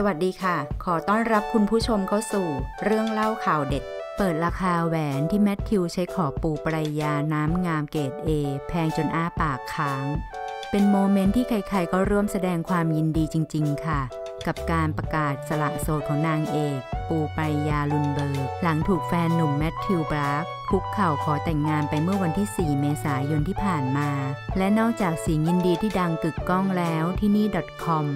สวัสดีค่ะ ขอต้อนรับคุณผู้ชมเข้าสู่ เรื่องเล่าข่าวเด็ด เปิดราคาแหวนที่แมทธิวใช้ขอปูปรายาน้ำงามเกรด A แพงจนอ้าปากค้าง เป็นโมเมนต์ที่ใครๆก็ร่วมแสดงความยินดีจริง ๆ ค่ะ กับการประกาศสละโสดของนางเอก ปูปรายาลุนเบิร์ก หลังถูกแฟนหนุ่มแมทธิวบรักคุกเข่าขอแต่งงานไปเมื่อวันที่ 4 เมษายนที่ผ่านมา และนอกจากสิ่งยินดีที่ดังกึกก้องแล้วที่นี่ .com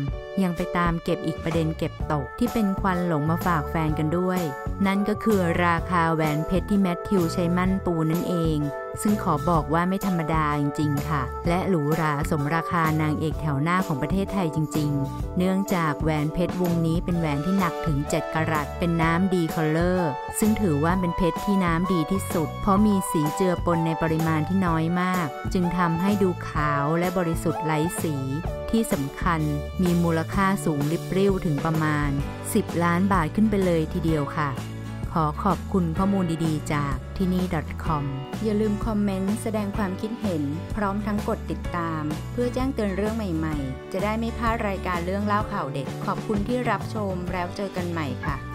ยังไปตามเก็บอีกประเด็นเก็บตกที่เป็นควันหลงมาฝากแฟนกันด้วย นั่นก็คือราคาแหวนเพชรที่แมทธิวใช้มั่นปูนั่นเอง ซึ่งขอบอกว่าไม่ธรรมดาจริง ๆ ค่ะ และหรูหราสมราคานางเอกแถวหน้าของประเทศไทยจริง ๆ เนื่องจากแหวนเพชรวงนี้เป็นแหวนที่หนักถึง 7กะรัตเป็นน้ำดีคอลเลอร์ซึ่งถือว่าเป็นเพชรที่น้ำดีที่สุด เพราะมีสีเจือปนในปริมาณที่น้อยมาก จึงทำให้ดูขาวและบริสุทธิ์ไร้สี ที่สำคัญมีมูลค่าสูงริบริ่วถึงประมาณ 10 ล้านบาทขึ้นไปเลยทีเดียวค่ะ ขอขอบคุณข้อมูลดีๆ จากที่นี่ .com อย่าลืมคอมเมนต์แสดงความคิดเห็น พร้อมทั้งกดติดตาม เพื่อแจ้งเตือนเรื่องใหม่ๆ จะได้ไม่พลาดรายการเรื่องเล่าข่าวเด็ก ขอบคุณที่รับชมแล้วเจอกันใหม่ค่ะ